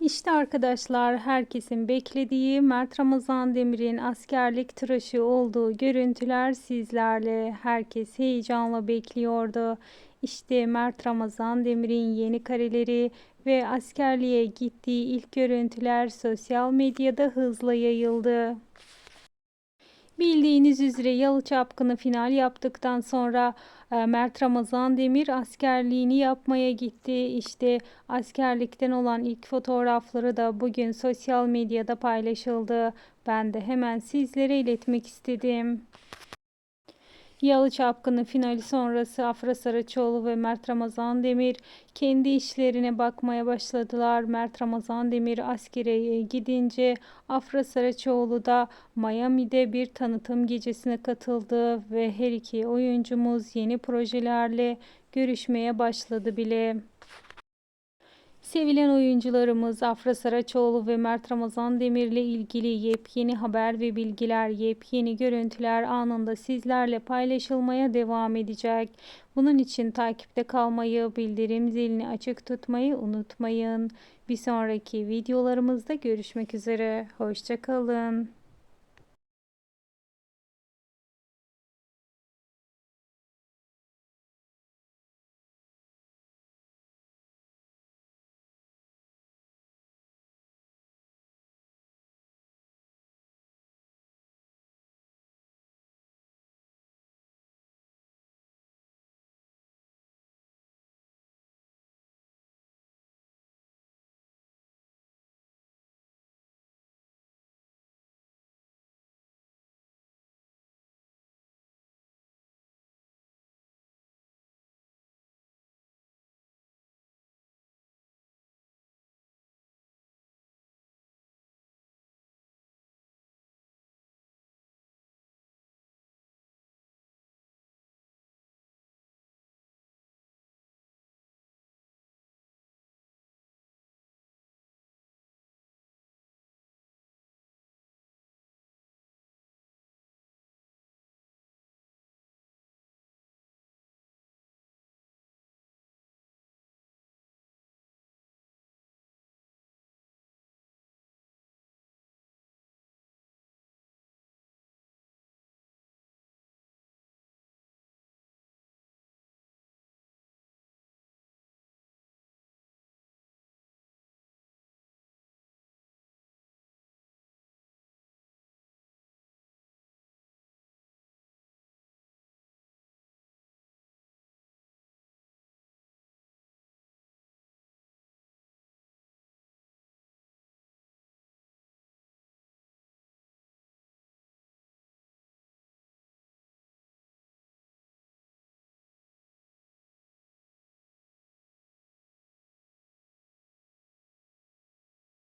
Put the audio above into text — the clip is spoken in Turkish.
İşte arkadaşlar herkesin beklediği Mert Ramazan Demir'in askerlik tıraşı olduğu görüntüler sizlerle. Herkes heyecanla bekliyordu. İşte Mert Ramazan Demir'in yeni kareleri ve askerliğe gittiği ilk görüntüler sosyal medyada hızla yayıldı. Bildiğiniz üzere Yalı Çapkını final yaptıktan sonra e, Mert Ramazan Demir askerliğini yapmaya gitti. İşte askerlikten olan ilk fotoğrafları da bugün sosyal medyada paylaşıldı. Ben de hemen sizlere iletmek istedim. Yalı Çapkını finali sonrası Afra Saraçoğlu ve Mert Ramazan Demir kendi işlerine bakmaya başladılar. Mert Ramazan Demir askere gidince Afra Saraçoğlu da Miami'de bir tanıtım gecesine katıldı ve her iki oyuncumuz yeni projelerle görüşmeye başladı bile. Sevilen oyuncularımız Afra Saraçoğlu ve Mert Ramazan Demir'le ilgili yepyeni haber ve bilgiler, yepyeni görüntüler anında sizlerle paylaşılmaya devam edecek. Bunun için takipte kalmayı, bildirim zilini açık tutmayı unutmayın. Bir sonraki videolarımızda görüşmek üzere. Hoşçakalın.